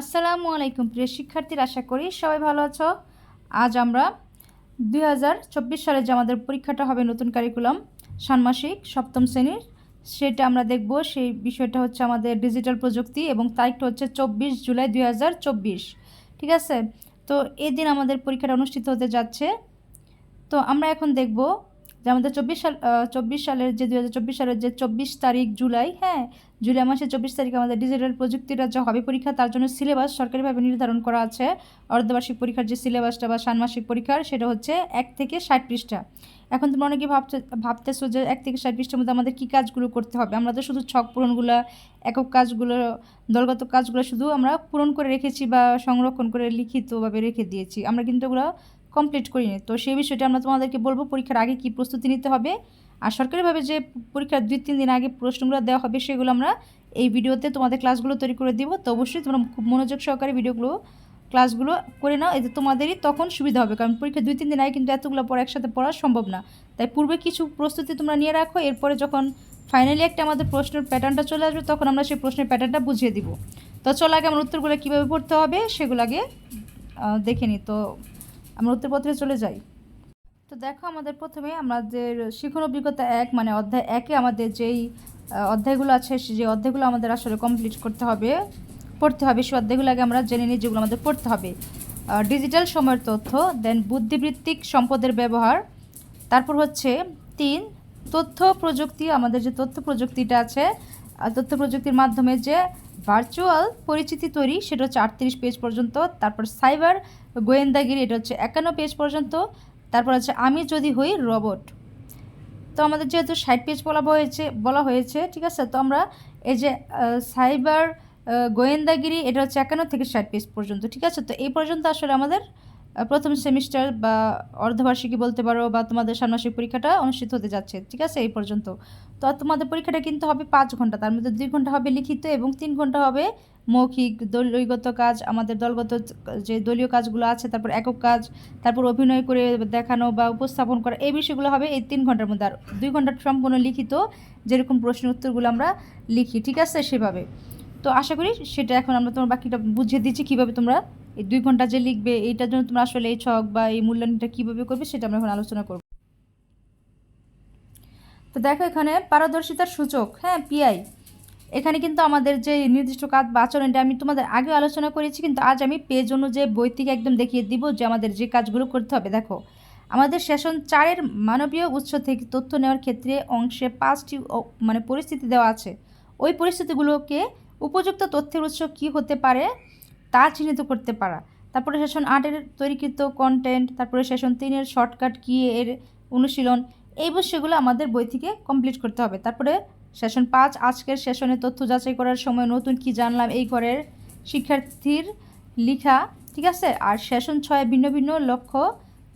আসসালামু আলাইকুম, প্রিয় শিক্ষার্থীরা, আশা করি সবাই ভালো আছো। আজ আমরা দুই হাজার চব্বিশ সালে যে আমাদের পরীক্ষাটা হবে নতুন কারিকুলাম ষান্মাসিক, সপ্তম শ্রেণির, সেটা আমরা দেখব। সেই বিষয়টা হচ্ছে আমাদের ডিজিটাল প্রযুক্তি এবং তারিখটা হচ্ছে চব্বিশ জুলাই দুই হাজার চব্বিশ। ঠিক আছে? তো এই দিন আমাদের পরীক্ষাটা অনুষ্ঠিত হতে যাচ্ছে। তো আমরা এখন দেখব যে আমাদের চব্বিশ সাল চব্বিশ সালের যে দু সালের যে চব্বিশ তারিখ জুলাই হ্যাঁ জুলাই মাসের চব্বিশ তারিখে আমাদের ডিজিটাল প্রযুক্তির যে হবে পরীক্ষা, তার জন্য সিলেবাস সরকারিভাবে নির্ধারণ করা আছে। অর্ধবার্ষিক পরীক্ষার যে সিলেবাসটা বা ষান্মাসিক পরীক্ষার, সেটা হচ্ছে এক থেকে ষাট পৃষ্ঠা। এখন তোমরা অনেকে ভাবতে, ভাবতেছো যে এক থেকে ষাট পৃষ্ঠার মধ্যে আমাদের কী কাজগুলো করতে হবে? আমরা তো শুধু ছক পূরণগুলো, একক কাজগুলো, দলগত কাজগুলো শুধু আমরা পূরণ করে রেখেছি বা সংরক্ষণ করে লিখিতভাবে রেখে দিয়েছি। আমরা কিন্তু ওগুলো কমপ্লিট করিনি। তো সেই বিষয়টা আমরা তোমাদেরকে বলব, পরীক্ষার আগে কী প্রস্তুতি নিতে হবে। আর সরকারিভাবে যে পরীক্ষার দুই তিন দিন আগে প্রশ্নগুলো দেওয়া হবে, সেগুলো আমরা এই ভিডিওতে তোমাদের ক্লাসগুলো তৈরি করে দিব। তো অবশ্যই তোমরা খুব মনোযোগ সহকারে ভিডিওগুলো, ক্লাসগুলো করে নাও। এতে তোমাদেরই তখন সুবিধা হবে, কারণ পরীক্ষা দুই তিন দিন আগে কিন্তু এতগুলো পড়া একসাথে পড়া সম্ভব না। তাই পূর্বে কিছু প্রস্তুতি তোমরা নিয়ে রাখো, এরপরে যখন ফাইনালি একটা আমাদের প্রশ্নের প্যাটার্নটা চলে আসবে, তখন আমরা সেই প্রশ্নের প্যাটার্নটা বুঝিয়ে দিব। তো চলো আগে আমার উত্তরগুলো কীভাবে পড়তে হবে, সেগুলো আগে দেখে নিই। তো আমরা উত্তরপত্রে চলে যাই। তো দেখো আমাদের প্রথমে আমাদের শিখন অভিজ্ঞতা এক মানে অধ্যায় একে আমাদের যেই অধ্যায়গুলো আছে যে অধ্যায়গুলো আমাদের আসলে কমপ্লিট করতে হবে, পড়তে হবে সেই অধ্যায়গুলো আগে আমরা জেনে নিই যেগুলো আমাদের পড়তে হবে। ডিজিটাল সময়ের তথ্য দেন বুদ্ধিবৃত্তিক সম্পদের ব্যবহার, তারপর হচ্ছে তিন, তথ্য প্রযুক্তি, আমাদের যে তথ্য প্রযুক্তিটা আছে তথ্য প্রযুক্তির মাধ্যমে যে ভার্চুয়াল পরিচিতি তৈরি, সেটা হচ্ছে আটত্রিশ পেজ পর্যন্ত, তারপর সাইবার গোয়েন্দাগিরি, এটা হচ্ছে একান্ন পেজ পর্যন্ত, তারপর হচ্ছে আমি যদি হই রবট তো আমাদের যেহেতু ষাট পেজ বলা হয়েছে বলা হয়েছে, ঠিক আছে? তো আমরা এই যে সাইবার গোয়েন্দাগিরি, এটা হচ্ছে একান্ন থেকে ষাট পেজ পর্যন্ত, ঠিক আছে? তো এই পর্যন্ত আসলে আমাদের প্রথম সেমিস্টার বা অর্ধবার্ষিকী বলতে পারো বা তোমাদের ষান্মাসিক পরীক্ষাটা অনুষ্ঠিত হতে যাচ্ছে, ঠিক আছে? এই পর্যন্ত। তো তোমাদের পরীক্ষাটা কিন্তু হবে পাঁচ ঘণ্টা। তার মধ্যে দুই ঘণ্টা হবে লিখিত এবং তিন ঘণ্টা হবে মৌখিক দলগত কাজ, আমাদের দলগত যে দলীয় কাজগুলো আছে, তারপর একক কাজ, তারপর অভিনয় করে দেখানো বা উপস্থাপন করা, এই বিষয়গুলো হবে এই তিন ঘণ্টার মধ্যে। আর দুই ঘণ্টা সম্পূর্ণ লিখিত, যেরকম প্রশ্ন উত্তরগুলো আমরা লিখি, ঠিক আছে? সেভাবে। তো আশা করি সেটা এখন আমরা তোমার বাকিটা বুঝিয়ে দিচ্ছি, কীভাবে তোমরা এই দুই ঘণ্টা যে লিখবে, এইটার জন্য তোমরা আসলে এই ছক বা এই মূল্যায়নটা কীভাবে করবে, সেটা আমরা এখন আলোচনা করব। তো দেখো এখানে পারদর্শিতার সূচক হ্যাঁ পিআই এখানে কিন্তু আমাদের যে নির্দিষ্ট কাজ বা আচরণটা আমি তোমাদের আগে আলোচনা করেছি, কিন্তু আজ আমি পেজ অনুযায়ী বই থেকে একদম দেখিয়ে দিব যে আমাদের যে কাজগুলো করতে হবে। দেখো, আমাদের সেশন চারের মানবীয় উৎস থেকে তথ্য নেওয়ার ক্ষেত্রে অংশে পাঁচটি মানে পরিস্থিতি দেওয়া আছে। ওই পরিস্থিতিগুলোকে উপযুক্ত তথ্যের উৎস কী হতে পারে তা চিহ্নিত করতে পারা। তারপরে সেশন আটের তৈরিকৃত কন্টেন্ট তারপরে সেশন তিনের শর্টকাট কী এর অনুশীলন এই বিষয়গুলো আমাদের বই থেকে কমপ্লিট করতে হবে। তারপরে সেশন পাঁচ, আজকের সেশনে তথ্য যাচাই করার সময় নতুন কি জানলাম এই ঘরের শিক্ষার্থীর লিখা, ঠিক আছে? আর সেশন ছয় ভিন্ন ভিন্ন লক্ষ্য,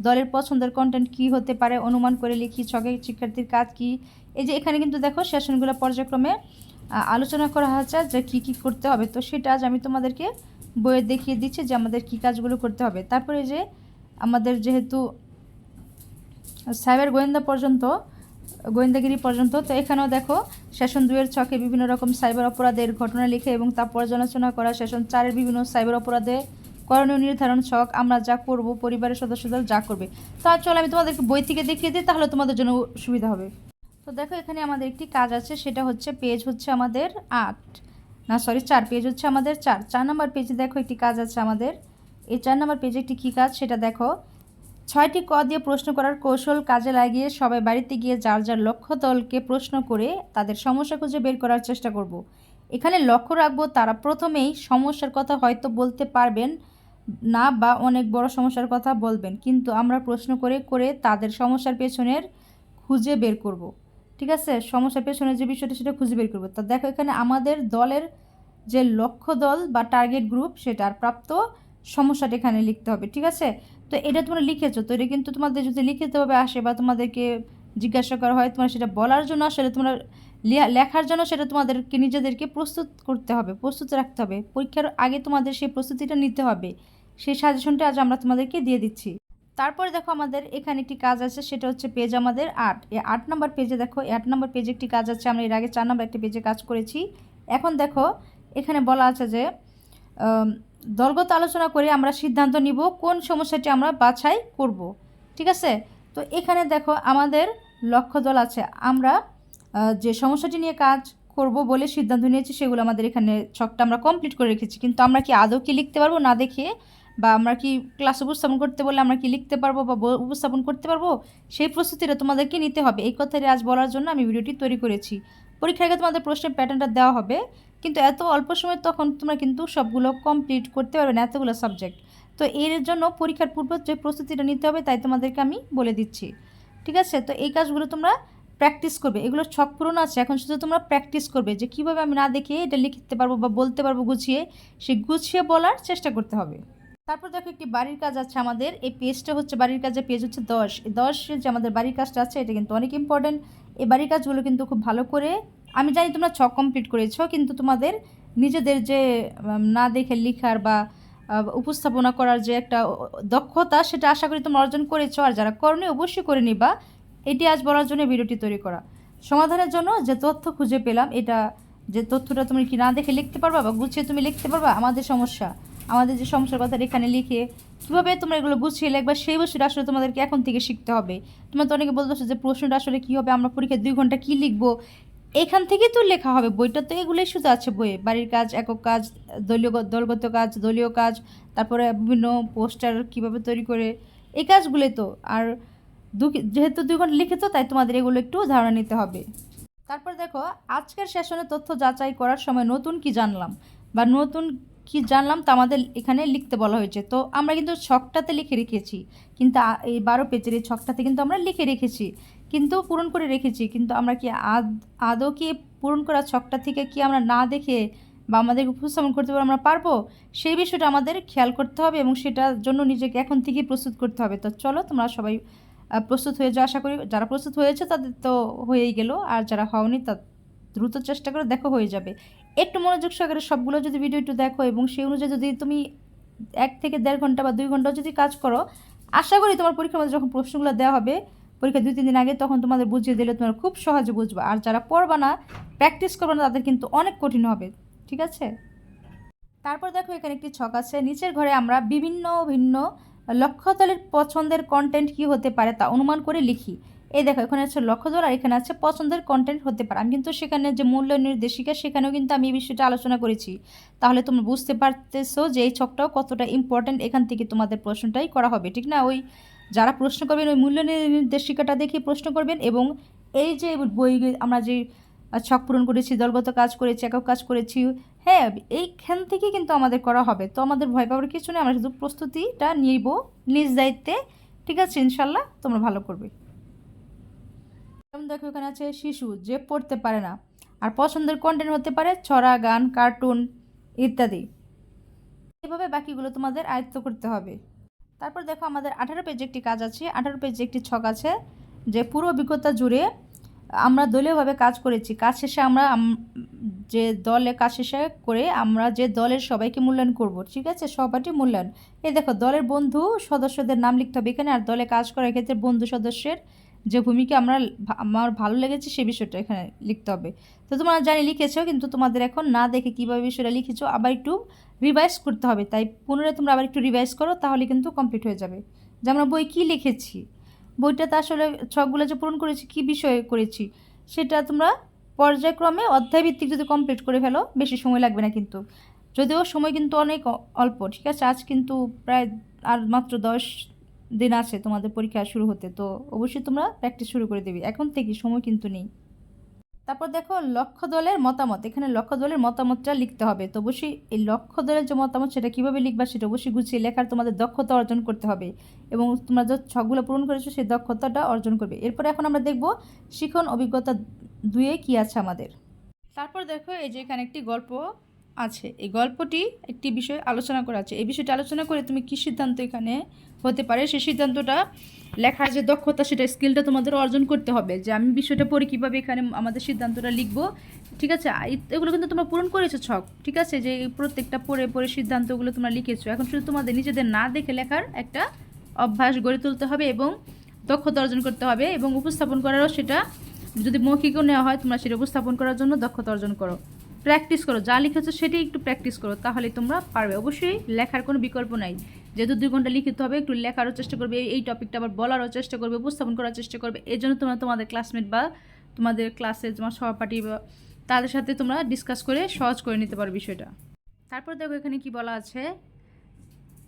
দলের পছন্দের কন্টেন্ট কি হতে পারে, অনুমান করে লিখি, ছকে শিক্ষার্থীর কাজ কি? এই যে এখানে কিন্তু দেখো সেশনগুলো পর্যায়ক্রমে আলোচনা করা হয়েছে যে কী কী করতে হবে। তো সেটা আজ আমি তোমাদেরকে বইয়ে দেখিয়ে দিচ্ছি যে আমাদের কী কাজগুলো করতে হবে। তারপরে যে আমাদের যেহেতু সাইবার গোয়েন্দা পর্যন্ত, গোয়েন্দাগিরি পর্যন্ত। তো এখানেও দেখো, সেশন দুয়ের ছকে বিভিন্ন রকম সাইবার অপরাধের ঘটনা লিখে এবং তা পর্যালোচনা করা সেশন চারের বিভিন্ন সাইবার অপরাধে করণীয় নির্ধারণ ছক, আমরা যা করব, পরিবারের সদস্যদের যা করবে। তা চলো আমি তোমাদেরকে বই থেকে দেখিয়ে দিই, তাহলে তোমাদের জন্য সুবিধা হবে। তো দেখো, এখানে আমাদের একটি কাজ আছে, সেটা হচ্ছে পেজ হচ্ছে আমাদের আট। না সরি চার। পেজ হচ্ছে আমাদের চার। চার নম্বর পেজে দেখো একটি কাজ আছে আমাদের। এই চার নম্বর পেজে একটি কী কাজ, সেটা দেখো। ছয়টি ক দিয়ে প্রশ্ন করার কৌশল কাজে লাগিয়ে সবাই বাড়িতে গিয়ে যার যার লক্ষ্য দলকে প্রশ্ন করে তাদের সমস্যা খুঁজে বের করার চেষ্টা করব। এখানে লক্ষ্য রাখব, তারা প্রথমেই সমস্যার কথা হয়তো বলতে পারবেন না বা অনেক বড় সমস্যার কথা বলবেন, কিন্তু আমরা প্রশ্ন করে করে তাদের সমস্যার পেছনের খুঁজে বের করব। ঠিক আছে সমস্যার পেছনের যে বিষয়টা, সেটা খুঁজে বের করব তা দেখো, এখানে আমাদের দলের যে লক্ষ্য দল বা টার্গেট গ্রুপ সেটার প্রাপ্ত সমস্যাটা এখানে লিখতে হবে ঠিক আছে তো এটা তোমরা লিখেছো, তো এটা কিন্তু তোমাদের যদি লিখিতভাবে আসে বা তোমাদেরকে জিজ্ঞাসা করা হয়, তোমার সেটা বলার জন্য আসলে তোমরা লেখার জন্য সেটা তোমাদেরকে নিজেদেরকে প্রস্তুত করতে হবে, প্রস্তুত রাখতে হবে। পরীক্ষার আগে তোমাদের সেই প্রস্তুতিটা নিতে হবে। সেই সাজেশনটা আজ আমরা তোমাদেরকে দিয়ে দিচ্ছি। তারপরে দেখো আমাদের এখানে একটি কাজ আছে, সেটা হচ্ছে পেজ আমাদের আট। এই আট নম্বর পেজে দেখো, এই আট নম্বর পেজে একটি কাজ আছে, আমরা এর আগে চার নম্বর একটি পেজে কাজ করেছি। এখন দেখো, এখানে বলা আছে যে দলগত আলোচনা করে আমরা সিদ্ধান্ত নিব কোন সমস্যাটি আমরা বাছাই করব। ঠিক আছে? তো এখানে দেখো আমাদের লক্ষ্য দল আছে। আমরা যে সমস্যাটি নিয়ে কাজ করব বলে সিদ্ধান্ত নিয়েছি সেগুলো আমাদের এখানে ছকটা আমরা কমপ্লিট করে রেখেছি। কিন্তু আমরা কি আদৌ কি লিখতে পারব না দেখে বা আমরা কি ক্লাস উপস্থাপন করতে বললে আমরা কি লিখতে পারব বা, উপস্থাপন করতে পারব? সেই প্রস্তুতিটা তোমাদেরকে নিতে হবে। এই কথাটি আজ বলার জন্য আমি ভিডিওটি তৈরি করেছি। পরীক্ষার আগে তোমাদের প্রশ্নের প্যাটার্নটা দেওয়া হবে। কিন্তু এত অল্প সময় তখন তোমরা কিন্তু সবগুলো কমপ্লিট করতে পারবে না এতগুলো সাবজেক্ট তো এর জন্য পরীক্ষার পূর্ব যে প্রস্তুতিটা নিতে হবে তাই তোমাদেরকে আমি বলে দিচ্ছি। ঠিক আছে? তো এই কাজগুলো তোমরা প্র্যাকটিস করবে। এগুলো ছক পূরণ আছে। এখন শুধু তোমরা প্র্যাকটিস করবে যে কীভাবে আমি না দেখে এটা লিখতে পারব বা বলতে পারব গুছিয়ে, সে গুছিয়ে বলার চেষ্টা করতে হবে। তারপর দেখো একটি বাড়ির কাজ আছে আমাদের। এই পেজটা হচ্ছে বাড়ির কাজের পেজ হচ্ছে দশ। এই দশের যে আমাদের বাড়ির কাজটা আছে, এটা কিন্তু অনেক ইম্পর্টেন্ট এই বাড়ির কাজগুলো কিন্তু খুব ভালো করে, আমি জানি তোমরা ছক কমপ্লিট করেছ, কিন্তু তোমাদের নিজেদের যে না দেখে লেখার বা উপস্থাপনা করার যে একটা দক্ষতা, সেটা আশা করি তোমরা অর্জন করেছ, আর যারা করনি অবশ্যই করে নিবা। এটি আজ বলার জন্য ভিডিওটি তৈরি করা। সমাধানের জন্য যে তথ্য খুঁজে পেলাম, এটা যে তথ্যটা তুমি কি না দেখে লিখতে পারবা বা গুছিয়ে তুমি লিখতে পারবা, আমাদের সমস্যা। আমাদের যে সমস্যার কথা এখানে লিখে কীভাবে তোমরা এগুলো গুছিয়ে লিখবা, সেই বিষয়টা আসলে তোমাদেরকে এখন থেকে শিখতে হবে। তোমরা তো অনেকে বলতেছো যে প্রশ্নটা আসলে কী হবে, আমরা পরীক্ষায় দুই ঘণ্টা কী লিখব? এখান থেকেই তো লেখা হবে, বইটা তো এগুলোই শুধু আছে বইয়ে। বাড়ির কাজ, একক কাজ, দলীয় দলগত কাজ, দলীয় কাজ, তারপরে বিভিন্ন পোস্টার কীভাবে তৈরি করে, এই কাজগুলো তো। আর দু যেহেতু দুই ঘণ্টা লিখিত তাই তোমাদের এগুলো একটু ধারণা নিতে হবে। তারপর দেখো, আজকের সেশনে তথ্য যাচাই করার সময় নতুন কি জানলাম? বা নতুন কি জানলাম তা আমাদের এখানে লিখতে বলা হয়েছে। তো আমরা কিন্তু ছকটাতে লিখে রেখেছি। কিন্তু এই বারো পেজের এই ছকটাতে কিন্তু আমরা লিখে রেখেছি। কিন্তু পূরণ করে রেখেছি। কিন্তু আমরা কি আদ, আদৌ কি পূরণ করা ছকটা থেকে কি আমরা না দেখে বা আমাদের উপস্থাপন করতে পারব, আমরা পারব? সেই বিষয়টা আমাদের খেয়াল করতে হবে এবং সেটার জন্য নিজেকে এখন থেকেই প্রস্তুত করতে হবে। তো চলো তোমরা সবাই প্রস্তুত হয়ে যাও। আশা করি যারা প্রস্তুত হয়েছে তাদের তো হয়েই গেল। আর যারা হওনি তা দ্রুত চেষ্টা করে দেখো হয়ে যাবে। একটু মনোযোগ সহকারে সবগুলো যদি ভিডিও একটু দেখো এবং সেই অনুযায়ী যদি তুমি এক থেকে দেড় ঘণ্টা বা দুই ঘণ্টা যদি কাজ করো, আশা করি তোমার পরীক্ষার মধ্যে যখন প্রশ্নগুলো দেওয়া হবে, পরীক্ষা দুই, তিন দিন আগে তখন তোমাদের বুঝিয়ে দিলে তোমরা খুব সহজে বুঝবে। আর যারা পড়বা না প্র্যাকটিস করবে না, তাদের কিন্তু অনেক কঠিন হবে। ঠিক আছে? তারপর দেখো এখানে একটি ছক আছে। নিচের ঘরে আমরা বিভিন্ন ভিন্ন লক্ষ্যতলের পছন্দের কন্টেন্ট কি হতে পারে তা অনুমান করে লিখি। এই দেখো, এখানে আছে লক্ষ্যদল আর এখানে আছে পছন্দের কন্টেন্ট হতে পারে। আমি কিন্তু সেখানে যে মূল্য নির্দেশিকা, সেখানেও কিন্তু আমি এই বিষয়টা আলোচনা করেছি। তাহলে তোমরা বুঝতে পারতেছো যে এই ছকটাও কতটা ইম্পর্ট্যান্ট এখান থেকে তোমাদের প্রশ্নটাই করা হবে, ঠিক না? ওই যারা প্রশ্ন করবেন, ওই মূল্য নির্দেশিকাটা দেখে প্রশ্ন করবেন এবং এই যে বই আমরা যে ছক পূরণ করেছি, দলগত কাজ করেছি, একক কাজ করেছি হ্যাঁ এইখান থেকে কিন্তু আমাদের করা হবে। তো আমাদের ভয় পাওয়ার কিছু নেই, আমরা শুধু প্রস্তুতিটা নিব নিজ দায়িত্বে, ঠিক আছে? ইনশাল্লাহ তোমরা ভালো করবে। যেমন দেখো এখানে আছে শিশু, যে পড়তে পারে না। আর পছন্দের কন্টেন্ট হতে পারে ছড়া গান কার্টুন ইত্যাদি। এভাবে বাকিগুলো তোমাদের আয়ত্ত করতে হবে। তারপর দেখো আমাদের আঠারো পেজে একটি কাজ আছে। আঠারো পেজে একটি ছক আছে যে পুরো অভিজ্ঞতা জুড়ে আমরা দলীয়ভাবে কাজ করেছি। কাজ শেষে আমরা যে দলে কাজ শেষে করে আমরা যে দলের সবাইকে মূল্যায়ন করব, ঠিক আছে? সবাইটি মূল্যায়ন। এই দেখো দলের বন্ধু সদস্যদের নাম লিখতে হবে এখানে। আর দলে কাজ করার ক্ষেত্রে বন্ধু সদস্যের যে ভূমিকা আমরা আমার ভালো লেগেছে সে বিষয়টা এখানে লিখতে হবে। তো তোমরা জানি লিখেছো, কিন্তু তোমাদের এখন না দেখে কীভাবে বিষয়টা লিখেছো আবার একটু রিভাইজ করতে হবে। তাই পুনরায় তোমরা আবার একটু রিভাইজ করো, তাহলে কিন্তু কমপ্লিট হয়ে যাবে। যে আমরা বই কী লিখেছি? বইটাতে আসলে ছকগুলো যে পূরণ করেছি, কী বিষয়ে করেছি, সেটা তোমরা পর্যায়ক্রমে অধ্যায়ভিত্তিক যদি কমপ্লিট করে ফেলো, বেশি সময় লাগবে না কিন্তু। যদিও সময় কিন্তু অনেক অল্প, ঠিক আছে? আজ কিন্তু প্রায় আর মাত্র দশ দিন আছে, তোমাদের পরীক্ষা শুরু হতে, তো অবশ্যই তোমরা প্র্যাকটিস শুরু করে দেবে। এখন থেকে সময় কিন্তু নেই। তারপর দেখো লক্ষ্য দলের মতামত। এখানে লক্ষ্য দলের মতামতটা লিখতে হবে। তো অবশ্যই এই লক্ষ্য দলের যে মতামত, সেটা কীভাবে লিখবা সেটা অবশ্যই গুছিয়ে লেখার তোমাদের দক্ষতা অর্জন করতে হবে। এবং তোমরা যে ছকগুলো পূরণ করেছ, সেই দক্ষতাটা অর্জন করবে। এরপরে এখন আমরা দেখব শিখন অভিজ্ঞতা দুয়ে কি আছে আমাদের। তারপর দেখো, এই যে এখানে একটি গল্প আছে। এই গল্পটি একটি বিষয় আলোচনা করা আছে। এই বিষয়টি আলোচনা করে তুমি কী সিদ্ধান্ত এখানে হতে পারে সেই সিদ্ধান্তটা লেখার যে দক্ষতা, সেটা স্কিলটা তোমাদের অর্জন করতে হবে। যে আমি বিষয়টা পড়ে কীভাবে এখানে আমাদের সিদ্ধান্তটা লিখব, ঠিক আছে? এগুলো কিন্তু তোমরা পূরণ করেছ ছক, ঠিক আছে? যে প্রত্যেকটা পড়ে পড়ে সিদ্ধান্তগুলো তোমরা লিখেছো। এখন শুধু তোমাদের নিজেদের না দেখে লেখার একটা অভ্যাস গড়ে তুলতে হবে এবং দক্ষতা অর্জন করতে হবে এবং উপস্থাপন করারও সেটা যদি মৌখিকও নেওয়া হয়, তোমরা সেটা উপস্থাপন করার জন্য দক্ষতা অর্জন করো। প্র্যাকটিস করো, যা লিখেছো সেটাই একটু প্র্যাকটিস করো, তাহলে তোমরা পারবে। অবশ্যই লেখার কোনো বিকল্প নাই। যেহেতু দুই ঘণ্টা লিখিত হবে, একটু লেখারও চেষ্টা করবে, এই- টপিকটা আবার বলারও চেষ্টা করবে, উপস্থাপন করার চেষ্টা করবে। এই জন্য তোমরা তোমাদের ক্লাসমেট বা তোমাদের ক্লাসে তোমার সহপাঠী বা তাদের সাথে তোমরা ডিসকাস করে সহজ করে নিতে পারো বিষয়টা। তারপর দেখো এখানে কি বলা আছে?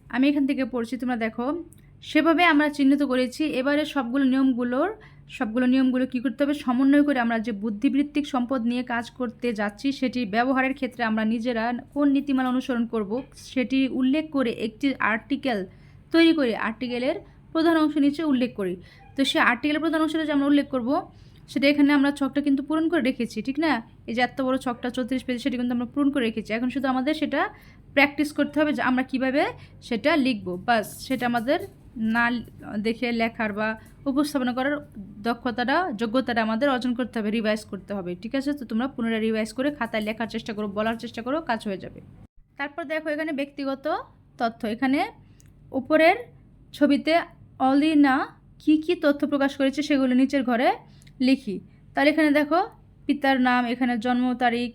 আমি এখান থেকে পড়ছি, তোমরা দেখো সেভাবে আমরা চিহ্নিত করেছি। এবারে সবগুলো নিয়মগুলোর, সবগুলো নিয়মগুলো কী করতে হবে? সমন্বয় করে আমরা যে বুদ্ধিবৃত্তিক সম্পদ নিয়ে কাজ করতে যাচ্ছি, সেটি ব্যবহারের ক্ষেত্রে আমরা নিজেরা কোন নীতিমালা অনুসরণ করব, সেটি উল্লেখ করে একটি আর্টিকেল তৈরি করে। আর্টিকেলের প্রধান অংশ নিচে উল্লেখ করি। তো সে আর্টিকেলের প্রধান অংশটা যে আমরা উল্লেখ করব, সেটা এখানে আমরা ছকটা কিন্তু পূরণ করে রেখেছি, ঠিক না? এই যে এত বড় ছকটা, চৌত্রিশ পেজ সেটা কিন্তু আমরা পূরণ করে রেখেছি। এখন শুধু আমাদের সেটা প্র্যাকটিস করতে হবে যে আমরা কীভাবে সেটা লিখব। বাস, সেটা আমাদের না দেখে লেখার বা উপস্থাপনা করার দক্ষতাটা, যোগ্যতাটা আমাদের অর্জন করতে হবে রিভাইজ করতে হবে, ঠিক আছে? তো তোমরা পুনরায় রিভাইজ করে খাতায় লেখার চেষ্টা করো, বলার চেষ্টা করো, কাজ হয়ে যাবে। তারপর দেখো এখানে ব্যক্তিগত তথ্য, এখানে উপরের ছবিতে অলিনা কি কি তথ্য প্রকাশ করেছে সেগুলো নিচের ঘরে লিখি। তাহলে এখানে দেখো পিতার নাম, এখানে জন্ম তারিখ,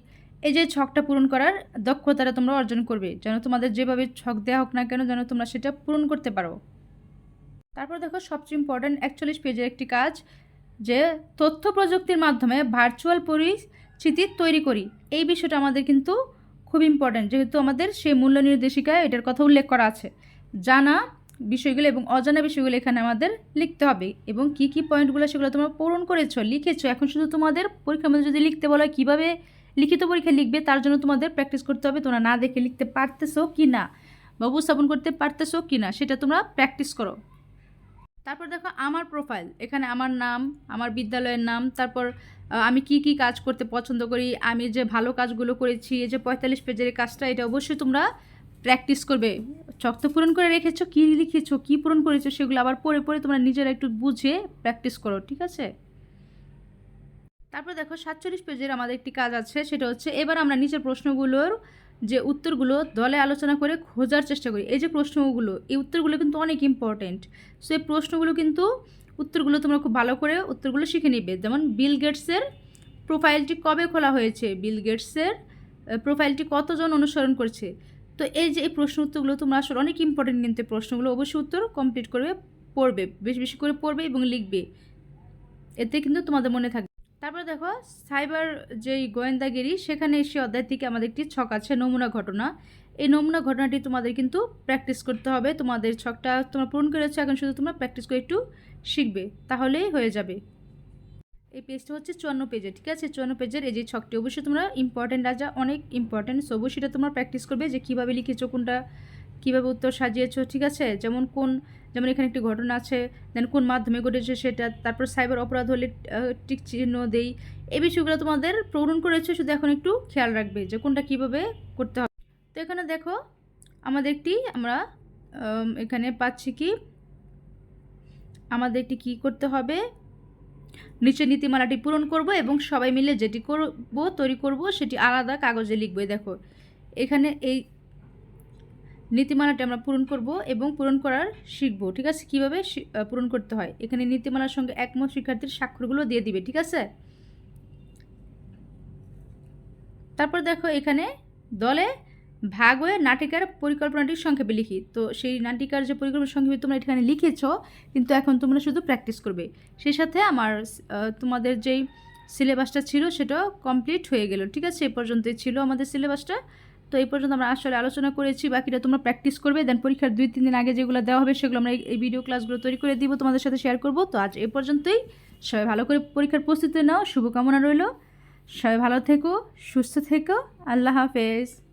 এই যে ছকটা পূরণ করার দক্ষতাটা তোমরা অর্জন করবে, যেন তোমাদের যেভাবে ছক দেওয়া হোক না কেন, যেন তোমরা সেটা পূরণ করতে পারো। তারপর দেখো সবচেয়ে ইম্পর্ট্যান্ট একচল্লিশ পেজের একটি কাজ যে তথ্য প্রযুক্তির মাধ্যমে ভার্চুয়াল পরিস্থিতি তৈরি করি। এই বিষয়টা আমাদের কিন্তু খুব ইম্পর্ট্যান্ট যেহেতু আমাদের সেই মূল্য নির্দেশিকায় এটার কথা উল্লেখ করা আছে। জানা বিষয়গুলো এবং অজানা বিষয়গুলো এখানে আমাদের লিখতে হবে এবং কি কি পয়েন্টগুলো সেগুলো তোমরা পূরণ করেছ, লিখেছো, এখন শুধু তোমাদের পরীক্ষার মধ্যে যদি লিখতে বলা হয় কীভাবে লিখিত পরীক্ষা লিখবে তার জন্য তোমাদের প্র্যাকটিস করতে হবে, তোমরা না দেখে লিখতে পারতেছো কি না বা উপস্থাপন করতে পারতেছো কি না সেটা তোমরা প্র্যাকটিস করো। তারপর দেখো আমার প্রোফাইল এখানে আমার নাম, আমার বিদ্যালয়ের নাম, তারপর আমি কি কি কাজ করতে পছন্দ করি, আমি যে ভালো কাজগুলো করেছি, এই যে পঁয়তাল্লিশ পেজের কাজটা, এটা অবশ্যই তোমরা প্র্যাকটিস করবে। চক্ত পূরণ করে রেখেছো, কী লিখেছো, কী পূরণ করেছ, সেগুলো আবার পরে পড়ে তোমরা নিজেরা একটু বুঝে প্র্যাকটিস করো, ঠিক আছে? তারপর দেখো সাতচল্লিশ পেজের আমাদের একটি কাজ আছে, সেটা হচ্ছে, এবার আমরা নিচের প্রশ্নগুলোর যে উত্তরগুলো দলে আলোচনা করে খোঁজার চেষ্টা করি। এই যে প্রশ্নগুলো, এই উত্তরগুলো কিন্তু অনেক ইম্পর্টেন্ট সো, এই প্রশ্নগুলো কিন্তু উত্তরগুলো তোমরা খুব ভালো করে উত্তরগুলো শিখে নিবে। যেমন, বিল গেটসের প্রোফাইলটি কবে খোলা হয়েছে? বিল গেটসের প্রোফাইলটি কতজন অনুসরণ করছে? তো এই যে, এই প্রশ্ন উত্তরগুলো তোমরা আসলে অনেক ইম্পর্টেন্ট কিন্তু প্রশ্নগুলো অবশ্যই উত্তর কমপ্লিট করবে, পড়বে, বেশি বেশি করে পড়বে এবং লিখবে। এতে কিন্তু তোমাদের মনে থাকবে। তারপরে দেখো, সাইবার যেই গোয়েন্দাগিরি, সেখানে এসে অধ্যায় থেকে আমাদের একটি ছক আছে, নমুনা ঘটনা। এই নমুনা ঘটনাটি তোমাদের কিন্তু প্র্যাকটিস করতে হবে। তোমাদের ছকটা তোমরা পূরণ করেছ, এখন শুধু তোমরা প্র্যাকটিস করে একটু শিখবে, তাহলেই হয়ে যাবে। এই পেজটা হচ্ছে চুয়ান্ন পেজের ঠিক আছে? চুয়ান্ন পেজের এই যে ছকটি, অবশ্যই তোমরা ইম্পর্টেন্ট রাজা অনেক ইম্পর্টেন্ট সো অবশ্যই এটা তোমরা প্র্যাকটিস করবে যে কীভাবে লিখেছো, কোনটা কীভাবে উত্তর সাজিয়েছো, ঠিক আছে? যেমন কোন, যেমন এখানে একটি ঘটনা আছে দেন কোন মাধ্যমে ঘটেছে সেটা, তারপর সাইবার অপরাধ হলে টিক চিহ্ন দেই। এই বিষয়গুলো তোমাদের পূরণ করেছ, শুধু এখন একটু খেয়াল রাখবে যে কোনটা কীভাবে করতে হবে। তো এখানে দেখো, আমাদের একটি, আমরা এখানে পাচ্ছি কি? আমাদের একটি কী করতে হবে? নিচে নীতিমালাটি পূরণ করব এবং সবাই মিলে যেটি করব, তৈরি করব, সেটি আলাদা কাগজে লিখব। দেখো, এখানে এই নীতিমালাটি আমরা পূরণ করব এবং পূরণ করার শিখব, ঠিক আছে? কীভাবে পূরণ করতে হয়? এখানে নীতিমালার সঙ্গে একমত শিক্ষার্থীর স্বাক্ষরগুলো দিয়ে দিবে, ঠিক আছে? তারপর দেখো এখানে দলে ভাগ হয়ে নাটিকার পরিকল্পনাটি সংক্ষেপে লিখি। তো সেই নাটিকার যে পরিকল্পনা সংক্ষেপে তোমরা এখানে লিখেছ, কিন্তু এখন তোমরা শুধু প্র্যাকটিস করবে। সেই সাথে আমার তোমাদের যেই সিলেবাসটা ছিল সেটা কমপ্লিট হয়ে গেল, ঠিক আছে? এ পর্যন্তই ছিল আমাদের সিলেবাসটা। তো এই পর্যন্ত আমরা আসলে আলোচনা করেছি, বাকিটা তোমরা প্র্যাকটিস করবে দেন পরীক্ষার দুই, তিন দিন আগে যেগুলো দেওয়া হবে সেগুলো আমরা এই- ভিডিও ক্লাসগুলো তৈরি করে দিব, তোমাদের সাথে শেয়ার করব। তো আজ এ পর্যন্তই। সবাই ভালো করে পরীক্ষার প্রস্তুতি নাও, শুভকামনা রইল। সবাই ভালো থেকো, সুস্থ থেকো, আল্লাহ হাফেজ।